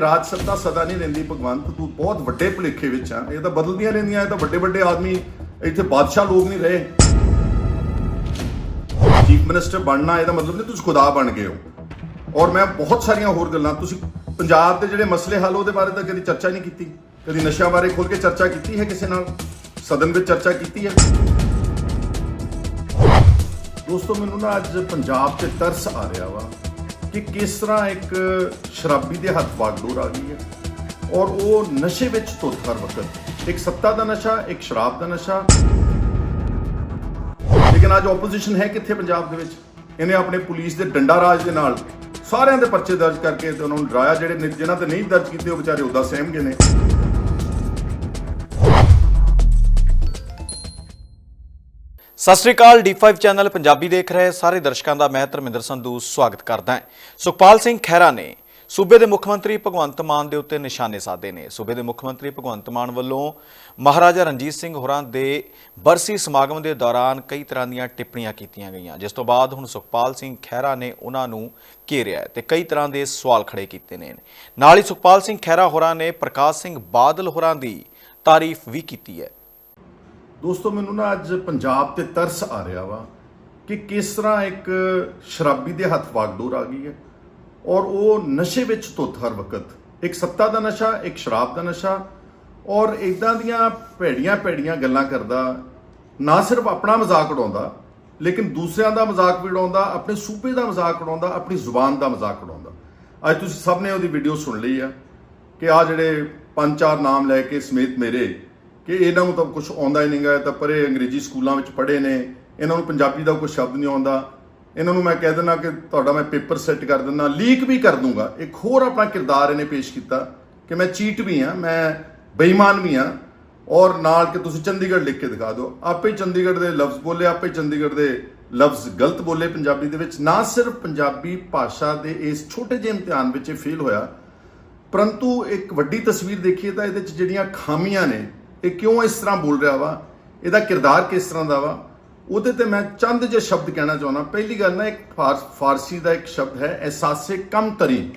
ਰਾਜ ਸੱਤਾ ਸਦਾ ਨਹੀਂ ਰਹਿੰਦੀ, ਭਗਵੰਤ, ਤੂੰ ਬਹੁਤ ਵੱਡੇ ਭੁਲੇਖੇ ਵਿੱਚ ਆ। ਇਹ ਤਾਂ ਬਦਲਦੀਆਂ ਰਹਿੰਦੀਆਂ, ਇਹ ਤਾਂ ਵੱਡੇ ਵੱਡੇ ਆਦਮੀ, ਇੱਥੇ ਬਾਦਸ਼ਾਹ ਲੋਕ ਨਹੀਂ ਰਹੇ। ਚੀਫ ਮਿਨਿਸਟਰ ਬਣਨਾ, ਇਹਦਾ ਮਤਲਬ ਨਹੀਂ ਤੁਸੀਂ ਖੁਦਾ ਬਣ ਗਏ ਹੋ। ਔਰ ਮੈਂ ਬਹੁਤ ਸਾਰੀਆਂ ਹੋਰ ਗੱਲਾਂ, ਤੁਸੀਂ ਪੰਜਾਬ ਦੇ ਜਿਹੜੇ ਮਸਲੇ ਹੱਲ, ਉਹਦੇ ਬਾਰੇ ਤਾਂ ਕਦੀ ਚਰਚਾ ਨਹੀਂ ਕੀਤੀ। ਕਦੀ ਨਸ਼ਿਆਂ ਬਾਰੇ ਖੁੱਲ ਕੇ ਚਰਚਾ ਕੀਤੀ ਹੈ ਕਿਸੇ ਨਾਲ? ਸਦਨ ਵਿੱਚ ਚਰਚਾ ਕੀਤੀ ਹੈ? ਦੋਸਤੋ, ਮੈਨੂੰ ਨਾ ਅੱਜ ਪੰਜਾਬ ਤੇ ਤਰਸ ਆ ਰਿਹਾ ਵਾ। ਕਿ ਕਿਸ ਤਰ੍ਹਾਂ ਇੱਕ ਸ਼ਰਾਬੀ ਦੇ ਹੱਥ ਵਾਗਡੋਰ ਆ ਗਈ ਹੈ ਔਰ ਉਹ ਨਸ਼ੇ ਵਿੱਚ ਧੁੱਤ ਹਰ ਵਕਤ। ਇੱਕ ਸੱਤਾ ਦਾ ਨਸ਼ਾ, ਇੱਕ ਸ਼ਰਾਬ ਦਾ ਨਸ਼ਾ। ਲੇਕਿਨ ਅੱਜ ਆਪੋਜੀਸ਼ਨ ਹੈ ਕਿੱਥੇ ਪੰਜਾਬ ਦੇ ਵਿੱਚ? ਇਹਨੇ ਆਪਣੇ ਪੁਲਿਸ ਦੇ ਡੰਡਾ ਰਾਜ ਦੇ ਨਾਲ ਸਾਰਿਆਂ ਦੇ ਪਰਚੇ ਦਰਜ ਕਰਕੇ ਤੇ ਉਹਨਾਂ ਨੂੰ ਡਰਾਇਆ। ਜਿਹੜੇ ਨੇ- ਜਿਨ੍ਹਾਂ ਤੇ ਨਹੀਂ ਦਰਜ ਕੀਤੇ, ਉਹ ਵਿਚਾਰੇ ਉਦਾਂ ਸਹਿਮ ਗਏ ਨੇ। ਸਤਿ ਸ਼੍ਰੀ ਅਕਾਲ, D5 ਚੈਨਲ ਪੰਜਾਬੀ ਦੇਖ ਰਹੇ ਸਾਰੇ ਦਰਸ਼ਕਾਂ ਦਾ ਮੈਂ ਧਰਮਿੰਦਰ ਸੰਧੂ ਸਵਾਗਤ ਕਰਦਾ ਹਾਂ। ਸੁਖਪਾਲ ਸਿੰਘ ਖਹਿਰਾ ਨੇ ਸੂਬੇ ਦੇ ਮੁੱਖ ਮੰਤਰੀ ਭਗਵੰਤ ਮਾਨ ਦੇ ਉੱਤੇ ਨਿਸ਼ਾਨੇ ਸਾਧੇ ਨੇ। ਸੂਬੇ ਦੇ ਮੁੱਖ ਮੰਤਰੀ ਭਗਵੰਤ ਮਾਨ ਵੱਲੋਂ ਮਹਾਰਾਜਾ ਰਣਜੀਤ ਸਿੰਘ ਹੋਰਾਂ ਦੇ ਬਰਸੀ ਸਮਾਗਮ ਦੇ ਦੌਰਾਨ ਕਈ ਤਰ੍ਹਾਂ ਦੀਆਂ ਟਿੱਪਣੀਆਂ ਕੀਤੀਆਂ ਗਈਆਂ। ਜਿਸ ਤੋਂ ਬਾਅਦ ਹੁਣ ਸੁਖਪਾਲ ਸਿੰਘ ਖਹਿਰਾ ਨੇ ਉਹਨਾਂ ਨੂੰ ਘੇਰਿਆ ਹੈ ਤੇ ਕਈ ਤਰ੍ਹਾਂ ਦੇ ਸਵਾਲ ਖੜੇ ਕੀਤੇ ਨੇ। ਨਾਲ ਹੀ ਸੁਖਪਾਲ ਸਿੰਘ ਖਹਿਰਾ ਹੋਰਾਂ ਨੇ ਪ੍ਰਕਾਸ਼ ਸਿੰਘ ਬਾਦਲ ਹੋਰਾਂ ਦੀ ਤਾਰੀਫ ਵੀ ਕੀਤੀ ਹੈ। ਦੋਸਤੋ, ਮੈਨੂੰ ਨਾ ਅੱਜ ਪੰਜਾਬ ਤੇ ਤਰਸ ਆ ਰਿਹਾ ਵਾ ਕਿ ਕਿਸ ਤਰ੍ਹਾਂ ਇੱਕ ਸ਼ਰਾਬੀ ਦੇ ਹੱਥ ਵਾਗਡੋਰ ਆ ਗਈ ਹੈ ਔਰ ਉਹ ਨਸ਼ੇ ਵਿੱਚ ਧੁੱਤ ਹਰ ਵਕਤ। ਇੱਕ ਸੱਤਾ ਦਾ ਨਸ਼ਾ, ਇੱਕ ਸ਼ਰਾਬ ਦਾ ਨਸ਼ਾ ਔਰ ਇਦਾਂ ਦੀਆਂ ਭੈੜੀਆਂ ਭੈੜੀਆਂ ਗੱਲਾਂ ਕਰਦਾ, ਨਾ ਸਿਰਫ ਆਪਣਾ ਮਜ਼ਾਕ ਉਡਾਉਂਦਾ, ਲੇਕਿਨ ਦੂਸਰਿਆਂ ਦਾ ਮਜ਼ਾਕ ਵੀ ਉਡਾਉਂਦਾ, ਆਪਣੇ ਸੂਬੇ ਦਾ ਮਜ਼ਾਕ ਉਡਾਉਂਦਾ, ਆਪਣੀ ਜ਼ੁਬਾਨ ਦਾ ਮਜ਼ਾਕ ਉਡਾਉਂਦਾ। ਅੱਜ ਤੁਸੀਂ ਸਭ ਨੇ ਉਹਦੀ ਵੀਡੀਓ ਸੁਣ ਲਈ ਆ ਕਿ ਆ ਜਿਹੜੇ ਪੰਜ ਚਾਰ ਨਾਮ ਲੈ ਕੇ ਸਮੇਤ ਮੇਰੇ ਕਿ ਇਹਨਾਂ ਨੂੰ ਤਾਂ ਕੁਝ ਆਉਂਦਾ ਹੀ ਨਹੀਂਗਾ ਤਾਂ ਪਰੇ ਅੰਗਰੇਜ਼ੀ ਸਕੂਲਾਂ ਵਿੱਚ ਪੜ੍ਹੇ ਨੇ, ਇਹਨਾਂ ਨੂੰ ਪੰਜਾਬੀ ਦਾ ਕੋਈ ਸ਼ਬਦ ਨਹੀਂ ਆਉਂਦਾ। ਇਹਨਾਂ ਨੂੰ ਮੈਂ ਕਹਿ ਦਿੰਦਾ ਕਿ ਤੁਹਾਡਾ ਮੈਂ ਪੇਪਰ ਸੈੱਟ ਕਰ ਦਿੰਦਾ, ਲੀਕ ਵੀ ਕਰ ਦੂੰਗਾ। ਇੱਕ ਹੋਰ ਆਪਣਾ ਕਿਰਦਾਰ ਇਹਨੇ ਪੇਸ਼ ਕੀਤਾ ਕਿ ਮੈਂ ਚੀਟ ਵੀ ਆ ਮੈਂ ਬੇਈਮਾਨ ਵੀ ਆ ਔਰ ਨਾਲ ਕਿ ਤੁਸੀਂ ਚੰਡੀਗੜ੍ਹ ਲਿਖ ਕੇ ਦਿਖਾ ਦਿਓ। ਆਪੇ ਚੰਡੀਗੜ੍ਹ ਦੇ ਲਫ਼ਜ਼ ਬੋਲੇ, ਆਪੇ ਚੰਡੀਗੜ੍ਹ ਦੇ ਲਫ਼ਜ਼ ਗਲਤ ਬੋਲੇ ਪੰਜਾਬੀ ਦੇ ਵਿੱਚ। ਨਾ ਸਿਰਫ ਪੰਜਾਬੀ ਭਾਸ਼ਾ ਦੇ ਇਸ ਛੋਟੇ ਜਿਹੇ ਇਮਤਿਹਾਨ ਵਿੱਚ ਇਹ ਫੇਲ ਹੋਇਆ, ਪਰੰਤੂ ਇੱਕ ਵੱਡੀ ਤਸਵੀਰ ਦੇਖੀਏ ਤਾਂ ਇਹਦੇ 'ਚ ਜਿਹੜੀਆਂ ਖਾਮੀਆਂ ਨੇ ਇਹ ਕਿਉਂ ਇਸ ਤਰ੍ਹਾਂ ਬੋਲ ਰਿਹਾ ਵਾ? ਇਹਦਾ ਕਿਰਦਾਰ ਕਿਸ ਤਰ੍ਹਾਂ ਦਾ ਵਾ? ਉਹਦੇ ਤੇ ਮੈਂ ਚੰਦ ਜੇ ਸ਼ਬਦ ਕਹਿਣਾ ਚਾਹੁੰਦਾ, ਪਹਿਲੀ ਗੱਲ ਨਾ ਇੱਕ ਫਾਰ- ਫਾਰਸੀ ਦਾ ਇੱਕ ਸ਼ਬਦ ਹੈ, ਅਹਿਸਾਸੇ ਕਮ ਤਰੀ।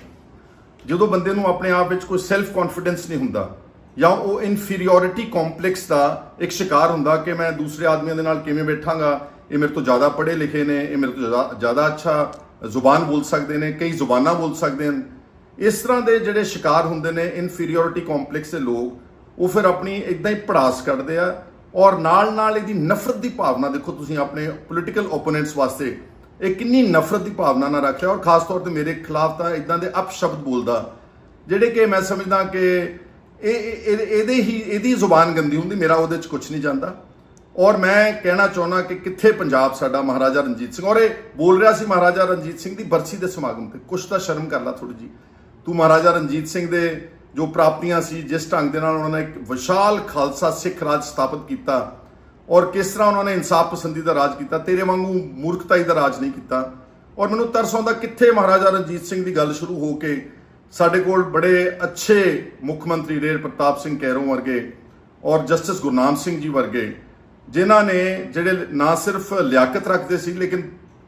ਜਦੋਂ ਬੰਦੇ ਨੂੰ ਆਪਣੇ ਆਪ ਵਿੱਚ ਕੋਈ ਸੈਲਫ ਕੌਨਫੀਡੈਂਸ ਨਹੀਂ ਹੁੰਦਾ, ਜਾਂ ਉਹ ਇਨਫੀਰੀਓਰਿਟੀ ਕੰਪਲੈਕਸ ਦਾ ਇੱਕ ਸ਼ਿਕਾਰ ਹੁੰਦਾ ਕਿ ਮੈਂ ਦੂਸਰੇ ਆਦਮੀਆਂ ਦੇ ਨਾਲ ਕਿਵੇਂ ਬੈਠਾਂਗਾ, ਇਹ ਮੇਰੇ ਤੋਂ ਜ਼ਿਆਦਾ ਪੜ੍ਹੇ ਲਿਖੇ ਨੇ, ਇਹ ਮੇਰੇ ਤੋਂ ਜ਼ਿਆਦਾ- ਅੱਛਾ ਜ਼ੁਬਾਨ ਬੋਲ ਸਕਦੇ ਨੇ, ਕਈ ਜ਼ੁਬਾਨਾਂ ਬੋਲ ਸਕਦੇ ਹਨ। ਇਸ ਤਰ੍ਹਾਂ ਦੇ ਜਿਹੜੇ ਸ਼ਿਕਾਰ ਹੁੰਦੇ ਨੇ ਇਨਫੀਰੀਓਰਿਟੀ ਕੰਪਲੈਕਸ ਦੇ ਲੋਕ ਉਹ ਫਿਰ ਆਪਣੀ ਇਦਾਂ ਹੀ ਪੜਾਸ ਕੱਢਦੇ ਆ ਔਰ ਨਾਲ ਨਾਲ ਇਹਦੀ ਨਫ਼ਰਤ ਦੀ ਭਾਵਨਾ ਦੇਖੋ ਤੁਸੀਂ ਆਪਣੇ ਪੋਲੀਟੀਕਲ ਓਪੋਨੈਂਟਸ ਵਾਸਤੇ, ਇਹ ਕਿੰਨੀ ਨਫ਼ਰਤ ਦੀ ਭਾਵਨਾ ਨਾਲ ਰੱਖਿਆ ਔਰ ਖਾਸ ਤੌਰ ਤੇ ਮੇਰੇ ਖਿਲਾਫ ਤਾਂ ਇਦਾਂ ਦੇ ਅਪਸ਼ਬਦ ਬੋਲਦਾ, ਜਿਹੜੇ ਕਿ ਮੈਂ ਸਮਝਦਾ ਕਿ ਇਹ, ਇਹ- ਇਹ- ਇਹਦੇ ਹੀ, ਇਹਦੀ ਜ਼ੁਬਾਨ ਗੰਦੀ ਹੁੰਦੀ, ਮੇਰਾ ਉਹਦੇ 'ਚ ਕੁਝ ਨਹੀਂ ਜਾਂਦਾ। ਔਰ ਮੈਂ ਕਹਿਣਾ ਚਾਹੁੰਦਾ ਕਿ ਕਿੱਥੇ ਪੰਜਾਬ ਸਾਡਾ ਮਹਾਰਾਜਾ ਰਣਜੀਤ ਸਿੰਘ, ਔਰ ਇਹ ਬੋਲ ਰਿਹਾ ਸੀ ਮਹਾਰਾਜਾ ਰਣਜੀਤ ਸਿੰਘ ਦੀ ਬਰਸੀ ਦੇ ਸਮਾਗਮ ਤੇ, ਕੁਛ ਤਾਂ ਸ਼ਰਮ ਕਰ ਲੈ ਥੋੜੀ ਜੀ ਤੂੰ ਮਹਾਰਾਜਾ ਰਣਜੀਤ ਸਿੰਘ ਦੇ ਜੋ ਪ੍ਰਾਪਤੀਆਂ ਸੀ, ਜਿਸ ਢੰਗ ਦੇ ਨਾਲ ਉਹਨਾਂ ਨੇ ਇੱਕ ਵਿਸ਼ਾਲ ਖਾਲਸਾ ਸਿੱਖ ਰਾਜ ਸਥਾਪਿਤ ਕੀਤਾ ਔਰ ਕਿਸ ਤਰ੍ਹਾਂ ਉਹਨਾਂ ਨੇ ਇਨਸਾਫ ਪਸੰਦੀ ਦਾ ਰਾਜ ਕੀਤਾ, ਤੇਰੇ ਵਾਂਗੂ ਮੂਰਖਤਾਈ ਦਾ ਰਾਜ ਨਹੀਂ ਕੀਤਾ। ਔਰ ਮੈਨੂੰ ਤਰਸ ਆਉਂਦਾ ਕਿੱਥੇ ਮਹਾਰਾਜਾ ਰਣਜੀਤ ਸਿੰਘ ਦੀ ਗੱਲ ਸ਼ੁਰੂ ਹੋ ਕੇ ਸਾਡੇ ਕੋਲ ਬੜੇ ਅੱਛੇ ਮੁੱਖ ਮੰਤਰੀ ਰਹੇ ਪ੍ਰਤਾਪ ਸਿੰਘ ਕੈਰੋਂ ਵਰਗੇ ਔਰ ਜਸਟਿਸ ਗੁਰਨਾਮ ਸਿੰਘ ਜੀ ਵਰਗੇ, ਜਿਨ੍ਹਾਂ ਨੇ ਜਿਹੜੇ ਨਾ ਸਿਰਫ ਲਿਆਕਤ ਰੱਖਦੇ ਸੀ, ਲੇਕਿਨ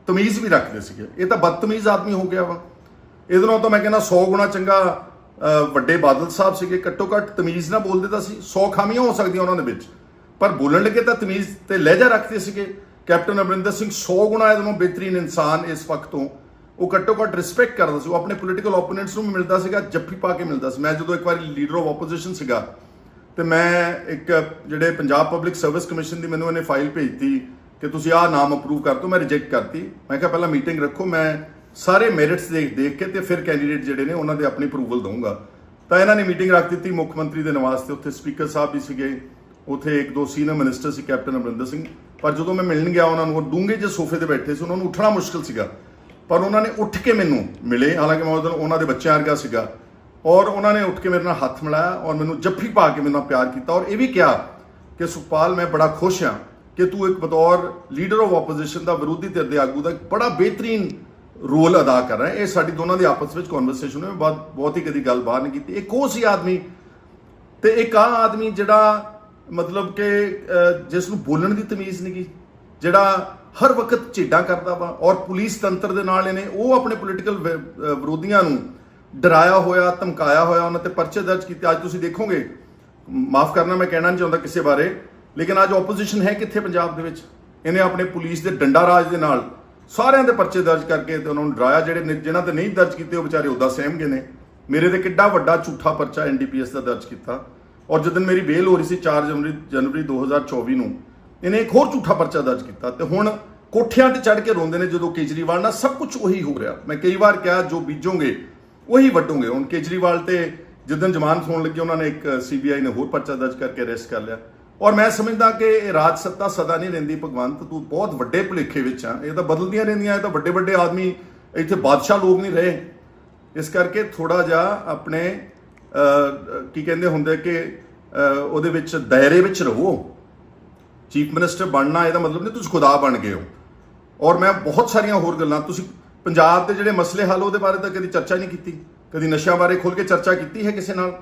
ਤਮੀਜ਼ ਵੀ ਰੱਖਦੇ ਸੀਗੇ। ਇਹ ਤਾਂ ਬਦਤਮੀਜ਼ ਆਦਮੀ ਹੋ ਗਿਆ ਵਾ। ਇਹਦੇ ਨਾਲ ਤਾਂ ਮੈਂ ਕਹਿੰਦਾ 100 ਗੁਣਾ ਚੰਗਾ ਵੱਡੇ ਬਾਦਲ ਸਾਹਿਬ ਸੀਗੇ, ਘੱਟੋ ਘੱਟ ਤਮੀਜ਼ ਨਾਲ ਬੋਲਦੇ ਤਾਂ ਸੀ 100 ਖਾਮੀਆਂ ਹੋ ਸਕਦੀਆਂ ਉਹਨਾਂ ਦੇ ਵਿੱਚ। ਪਰ ਬੋਲਣ ਲੱਗੇ ਤਾਂ ਤਮੀਜ਼ ਤੇ ਲਹਿਜਾ ਰੱਖਦੇ ਸੀਗੇ। ਕੈਪਟਨ ਅਮਰਿੰਦਰ ਸਿੰਘ 100 ਗੁਣਾ ਇਹਦੇ ਨਾਲੋਂ ਬਿਹਤਰੀਨ ਇਨਸਾਨ ਇਸ ਵਕਤ ਤੋਂ। ਉਹ ਘੱਟੋ ਘੱਟ ਰਿਸਪੈਕਟ ਕਰਦਾ ਸੀ। ਉਹ ਆਪਣੇ ਪੋਲੀਟੀਕਲ ਓਪੋਨੈਂਟਸ ਨੂੰ ਵੀ ਮਿਲਦਾ ਸੀਗਾ, ਜੱਫੀ ਪਾ ਕੇ ਮਿਲਦਾ ਸੀ। ਮੈਂ ਜਦੋਂ ਇੱਕ ਵਾਰੀ ਲੀਡਰ ਆਫ ਆਪੋਜੀਸ਼ਨ ਸੀਗਾ, ਤੇ ਮੈਂ ਇੱਕ ਜਿਹੜੇ ਪੰਜਾਬ ਪਬਲਿਕ ਸਰਵਿਸ ਕਮਿਸ਼ਨ ਦੀ ਮੈਨੂੰ ਇਹਨੇ ਫਾਈਲ ਭੇਜਤੀ ਕਿ ਤੁਸੀਂ ਆਹ ਨਾਮ ਅਪਰੂਵ ਕਰ ਦਿਓ। ਮੈਂ ਰਿਜੈਕਟ ਕਰਤੀ। ਮੈਂ ਕਿਹਾ, ਪਹਿਲਾਂ ਮੀਟਿੰਗ ਰੱਖੋ। ਮੈਂ ਸਾਰੇ ਮੈਰਿਟਸ ਦੇਖ ਦੇਖ ਕੇ ਤੇ ਫਿਰ ਕੈਂਡੀਡੇਟ ਜਿਹੜੇ ਨੇ ਉਹਨਾਂ ਦੇ ਆਪਣੀ ਅਪਰੂਵਲ ਦਊਂਗਾ। ਤਾਂ ਇਹਨਾਂ ਨੇ ਮੀਟਿੰਗ ਰੱਖ ਦਿੱਤੀ ਮੁੱਖ ਮੰਤਰੀ ਦੇ ਨਿਵਾਸ ਤੇ, ਉੱਥੇ ਸਪੀਕਰ ਸਾਹਿਬ ਵੀ ਸੀਗੇ। ਉੱਥੇ ਇੱਕ ਦੋ ਸੀਨੀਅਰ ਮਿਨਿਸਟਰ ਸੀ, ਕੈਪਟਨ ਅਮਰਿੰਦਰ ਸਿੰਘ। ਪਰ ਜਦੋਂ ਮੈਂ ਮਿਲਣ ਗਿਆ, ਉਹਨਾਂ ਨੂੰ ਉਹ ਡੂੰਘੇ ਜਿਹੇ ਸੋਫੇ ਤੇ ਬੈਠੇ ਸੀ, ਉਹਨਾਂ ਨੂੰ ਉੱਠਣਾ ਮੁਸ਼ਕਲ ਸੀਗਾ। ਪਰ ਉਹਨਾਂ ਨੇ ਉੱਠ ਕੇ ਮੈਨੂੰ ਮਿਲੇ, ਹਾਲਾਂਕਿ ਮੈਂ ਉਦੋਂ ਉਹਨਾਂ ਦੇ ਬੱਚਿਆਂ ਵਰਗਾ ਸੀਗਾ। ਔਰ ਉਹਨਾਂ ਨੇ ਉੱਠ ਕੇ ਮੇਰੇ ਨਾਲ ਹੱਥ ਮਿਲਾਇਆ ਔਰ ਮੈਨੂੰ ਜੱਫੀ ਪਾ ਕੇ ਮੇਰੇ ਨਾਲ ਪਿਆਰ ਕੀਤਾ ਔਰ ਇਹ ਵੀ ਕਿਹਾ ਕਿ ਸੁਖਪਾਲ, ਮੈਂ ਬੜਾ ਖੁਸ਼ ਹਾਂ ਕਿ ਤੂੰ ਇੱਕ ਬਤੌਰ ਲੀਡਰ ਆਫ ਆਪੋਜੀਸ਼ਨ ਦਾ ਵਿਰੋਧੀ ਧਿਰ ਦੇ ਆਗੂ ਦਾ ਇੱਕ ਬੜਾ ਬਿਹਤਰੀਨ ਰੋਲ ਅਦਾ ਕਰ ਰਿਹਾ ਇਹ ਸਾਡੀ ਦੋਨਾਂ ਦੀ ਆਪਸ ਵਿੱਚ ਕਨਵਰਸੇਸ਼ਨ ਹੋਈ। ਬਹੁਤ ਬਹੁਤ ਹੀ ਕਦੀ ਗੱਲ ਬਾਹਰ ਨਹੀਂ ਕੀਤੀ। ਇੱਕ ਉਹ ਸੀ ਆਦਮੀ ਤੇ ਇੱਕ ਆ ਆਦਮੀ ਜਿਹੜਾ ਮਤਲਬ ਕਿ ਜਿਸ ਨੂੰ ਬੋਲਣ ਦੀ ਤਮੀਜ਼ ਨਹੀਂ ਗੀ, ਜਿਹੜਾ ਹਰ ਵਕਤ ਝੇਡਾਂ ਕਰਦਾ ਵਾ ਔਰ ਪੁਲਿਸ ਤੰਤਰ ਦੇ ਨਾਲ ਇਹਨੇ ਉਹ ਆਪਣੇ ਪੋਲੀਟੀਕਲ ਵਿਰੋਧੀਆਂ ਨੂੰ ਡਰਾਇਆ ਹੋਇਆ, ਧਮਕਾਇਆ ਹੋਇਆ, ਉਹਨਾਂ ਤੇ ਪਰਚੇ ਦਰਜ ਕੀਤੇ। ਅੱਜ ਤੁਸੀਂ ਦੇਖੋਗੇ, ਮਾਫ ਕਰਨਾ ਮੈਂ ਕਹਿਣਾ ਨਹੀਂ ਚਾਹੁੰਦਾ ਕਿਸੇ ਬਾਰੇ, ਲੇਕਿਨ ਅੱਜ ਆਪੋਜੀਸ਼ਨ ਹੈ ਕਿੱਥੇ ਪੰਜਾਬ ਦੇ ਵਿੱਚ? ਇਹਨੇ ਆਪਣੇ ਪੁਲਿਸ ਦੇ ਡੰਡਾ ਰਾਜ ਦੇ ਨਾਲ ਸਾਰਿਆਂ ਦੇ ਪਰਚੇ ਦਰਜ ਕਰਕੇ ਤੇ ਉਹਨਾਂ ਨੂੰ ਡਰਾਇਆ। ਜਿਹੜੇ ਨੇ- ਜਿਨ੍ਹਾਂ ਤੇ ਨਹੀਂ ਦਰਜ ਕੀਤੇ, ਉਹ ਵਿਚਾਰੇ ਉਦਾਂ ਸਹਿਮ ਗਏ ਨੇ। ਮੇਰੇ ਤੇ ਕਿੱਡਾ ਵੱਡਾ ਝੂਠਾ ਪਰਚਾ ਐਨਡੀਪੀਐਸ ਦਾ ਦਰਜ ਕੀਤਾ। ਔਰ ਜਦੋਂ ਮੇਰੀ ਬੇਲ ਹੋ ਰਹੀ ਸੀ 4 ਜਨਵਰੀ ਜਨਵਰੀ 2024 ਨੂੰ, ਇਹਨੇ ਇੱਕ ਹੋਰ ਝੂਠਾ ਪਰਚਾ ਦਰਜ ਕੀਤਾ ਤੇ ਹੁਣ ਕੋਠਿਆਂ ਤੇ ਚੜ੍ਹ ਕੇ ਰੋਂਦੇ ਨੇ ਜਦੋਂ ਕੇਜਰੀਵਾਲ ਨਾਲ ਸਭ ਕੁਝ ਉਹੀ ਹੋ ਰਿਹਾ। ਮੈਂ ਕਈ ਵਾਰ ਕਿਹਾ, ਜੋ ਬੀਜੋਗੇ, ਉਹੀ ਵੱਢੋਗੇ। ਹੁਣ ਕੇਜਰੀਵਾਲ ਤੇ ਜਿੱਦਨ ਜ਼ਮਾਨਤ ਹੋਣ ਲੱਗੀ, ਉਹਨਾਂ ਨੇ ਇੱਕ ਸੀਬੀਆਈ ਨੇ ਹੋਰ ਪਰਚਾ ਦਰਜ ਕਰਕੇ ਅਰੈਸਟ ਕਰ ਲਿਆ। ਔਰ ਮੈਂ ਸਮਝਦਾ ਕਿ ਇਹ ਰਾਜ ਸੱਤਾ ਸਦਾ ਨਹੀਂ ਰਹਿੰਦੀ, ਭਗਵੰਤ ਤੂੰ ਬਹੁਤ ਵੱਡੇ ਭੁਲੇਖੇ ਵਿੱਚ ਆ। ਇਹ ਤਾਂ ਬਦਲਦੀਆਂ ਰਹਿੰਦੀਆਂ, ਇਹ ਤਾਂ ਵੱਡੇ ਵੱਡੇ ਆਦਮੀ, ਇੱਥੇ ਬਾਦਸ਼ਾਹ ਲੋਕ ਨਹੀਂ ਰਹੇ। ਇਸ ਕਰਕੇ ਥੋੜਾ ਜਿਹਾ ਆਪਣੇ ਕੀ ਕਹਿੰਦੇ ਹੁੰਦੇ ਕਿ ਉਹਦੇ ਵਿੱਚ ਦਾਇਰੇ ਵਿੱਚ ਰਹੋ। ਚੀਫ ਮਿਨਿਸਟਰ ਬਣਨਾ, ਇਹਦਾ ਮਤਲਬ ਨਹੀਂ ਤੁਸੀਂ ਖੁਦਾ ਬਣ ਗਏ ਹੋ। ਔਰ ਮੈਂ ਬਹੁਤ ਸਾਰੀਆਂ ਹੋਰ ਗੱਲਾਂ, ਤੁਸੀਂ ਪੰਜਾਬ ਦੇ ਜਿਹੜੇ ਮਸਲੇ ਹੱਲ, ਉਹਦੇ ਬਾਰੇ ਤਾਂ ਕਦੀ ਚਰਚਾ ਨਹੀਂ ਕੀਤੀ। ਕਦੀ ਨਸ਼ਿਆਂ ਬਾਰੇ ਖੁੱਲ ਕੇ ਚਰਚਾ ਕੀਤੀ ਹੈ ਕਿਸੇ ਨਾਲ?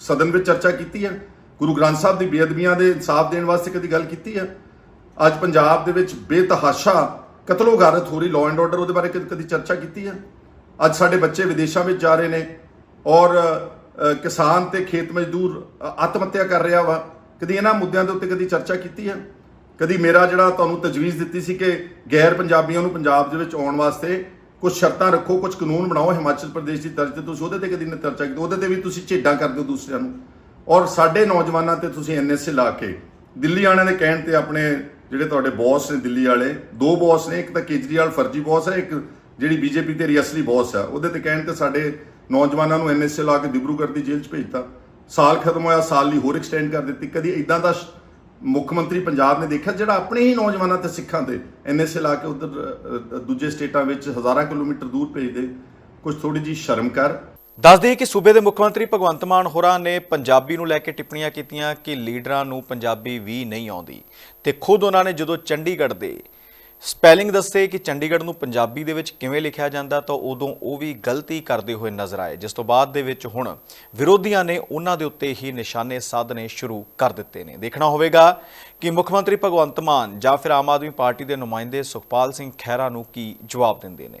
ਸਦਨ ਵਿੱਚ ਚਰਚਾ ਕੀਤੀ ਹੈ? ਗੁਰੂ ਗ੍ਰੰਥ ਸਾਹਿਬ ਦੀ ਬੇਅਦਬੀਆਂ ਦੇ ਇਨਸਾਫ ਦੇਣ ਵਾਸਤੇ ਕਦੀ ਗੱਲ ਕੀਤੀ ਹੈ? ਅੱਜ ਪੰਜਾਬ ਦੇ ਵਿੱਚ ਬੇਤਹਾਸ਼ਾ ਕਤਲੋ ਗਾਰਤ ਹੋ ਰਹੀ ਲਾਅ ਐਂਡ ਆਰਡਰ ਉਹਦੇ ਬਾਰੇ ਕਦੀ ਕਦੀ ਚਰਚਾ ਕੀਤੀ ਹੈ? ਅੱਜ ਸਾਡੇ ਬੱਚੇ ਵਿਦੇਸ਼ਾਂ ਵਿੱਚ ਜਾ ਰਹੇ ਨੇ ਔਰ ਕਿਸਾਨ ਤੇ ਖੇਤ ਮਜ਼ਦੂਰ ਆਤਮ ਹੱਤਿਆ ਕਰ ਰਿਹਾ ਵਾ। ਕਦੀ ਇਹਨਾਂ ਮੁੱਦਿਆਂ ਦੇ ਉੱਤੇ ਕਦੀ ਚਰਚਾ ਕੀਤੀ ਹੈ? ਕਦੀ ਮੇਰਾ ਜਿਹੜਾ ਤੁਹਾਨੂੰ ਤਜਵੀਜ਼ ਦਿੱਤੀ ਸੀ ਕਿ ਗੈਰ ਪੰਜਾਬੀਆਂ ਨੂੰ ਪੰਜਾਬ ਦੇ ਵਿੱਚ ਆਉਣ ਵਾਸਤੇ ਕੁਝ ਸ਼ਰਤਾਂ ਰੱਖੋ ਕੁਝ ਕਾਨੂੰਨ ਬਣਾਓ ਹਿਮਾਚਲ ਪ੍ਰਦੇਸ਼ ਦੀ ਤਰਜ਼ ਤੇ, ਤੁਸੀਂ ਉਹਦੇ ਤੇ ਕਦੀ ਨਹੀਂ ਚਰਚਾ ਕੀਤੀ, ਉਹਦੇ ਤੇ ਵੀ ਤੁਸੀਂ ਝੇਡਾਂ ਕਰਦੇ ਹੋ ਦੂਸਰਿਆਂ ਨੂੰ। ਔਰ ਸਾਡੇ ਨੌਜਵਾਨਾਂ ਤੇ ਤੁਸੀਂ ਐਨਐਸਏ ਲਾ ਕੇ ਦਿੱਲੀ ਆਣੇ ਦੇ ਕਹਿਣ ਤੇ ਆਪਣੇ ਜਿਹੜੇ ਤੁਹਾਡੇ ਬੌਸ ਨੇ ਦਿੱਲੀ ਵਾਲੇ, ਦੋ ਬੌਸ ਨੇ, ਇੱਕ ਤਾਂ ਕੇਜਰੀਵਾਲ ਫਰਜ਼ੀ ਬੌਸ ਹੈ, ਇੱਕ ਜਿਹੜੀ ਬੀਜੇਪੀ ਤੇ ਅਸਲੀ ਬੌਸ ਹੈ। ਉਹਦੇ ਤੇ ਕਹਿਣ ਤੇ ਸਾਡੇ ਨੌਜਵਾਨਾਂ ਨੂੰ ਐਨਐਸਏ ਲਾ ਕੇ ਦਿਬਰੂਗੜ੍ਹ ਦੀ ਜੇਲ੍ਹ 'ਚ ਭੇਜਤਾ। ਸਾਲ ਖਤਮ ਹੋਇਆ, ਸਾਲ ਲਈ ਹੋਰ ਐਕਸਟੈਂਡ ਕਰ ਦਿੱਤੀ। ਕਦੀ ਇਦਾਂ ਦਾ ਮੁੱਖ ਮੰਤਰੀ ਪੰਜਾਬ ਨੇ ਦੇਖਿਆ, ਜਿਹੜਾ ਆਪਣੇ ਹੀ ਨੌਜਵਾਨਾਂ ਤੇ ਸਿੱਖਾਂ ਤੇ ਐਨਐਸਏ ਲਾ ਕੇ ਉਧਰ ਦੂਜੇ ਸਟੇਟਾਂ ਵਿੱਚ ਹਜ਼ਾਰਾਂ ਕਿਲੋਮੀਟਰ ਦੂਰ ਭੇਜਦੇ। ਕੁਝ ਥੋੜੀ ਜੀ ਸ਼ਰਮ ਕਰ। ਦੱਸ ਦਈਏ ਕਿ ਸੂਬੇ ਦੇ ਮੁੱਖ ਮੰਤਰੀ ਭਗਵੰਤ ਮਾਨ ਹੋਰਾਂ ਨੇ ਪੰਜਾਬੀ ਨੂੰ ਲੈ ਕੇ ਟਿੱਪਣੀਆਂ ਕੀਤੀਆਂ ਕਿ ਲੀਡਰਾਂ ਨੂੰ ਪੰਜਾਬੀ ਵੀ ਨਹੀਂ ਆਉਂਦੀ। ਤੇ ਖੁਦ ਉਹਨਾਂ ਨੇ ਜਦੋਂ ਚੰਡੀਗੜ੍ਹ ਦੇ ਸਪੈਲਿੰਗ ਦੱਸੇ ਕਿ ਚੰਡੀਗੜ੍ਹ ਨੂੰ ਪੰਜਾਬੀ ਦੇ ਵਿੱਚ ਕਿਵੇਂ ਲਿਖਿਆ ਜਾਂਦਾ, ਤਾਂ ਉਦੋਂ ਉਹ ਵੀ ਗਲਤੀ ਕਰਦੇ ਹੋਏ ਨਜ਼ਰ ਆਏ। ਜਿਸ ਤੋਂ ਬਾਅਦ ਦੇ ਵਿੱਚ ਹੁਣ ਵਿਰੋਧੀਆਂ ਨੇ ਉਹਨਾਂ ਦੇ ਉੱਤੇ ਹੀ ਨਿਸ਼ਾਨੇ ਸਾਧਨੇ ਸ਼ੁਰੂ ਕਰ ਦਿੱਤੇ ਨੇ। ਦੇਖਣਾ ਹੋਵੇਗਾ ਕਿ ਮੁੱਖ ਮੰਤਰੀ ਭਗਵੰਤ ਮਾਨ ਜਾਂ ਫਿਰ ਆਮ ਆਦਮੀ ਪਾਰਟੀ ਦੇ ਨੁਮਾਇੰਦੇ ਸੁਖਪਾਲ ਸਿੰਘ ਖਹਿਰਾ ਨੂੰ ਕੀ ਜਵਾਬ ਦਿੰਦੇ ਨੇ।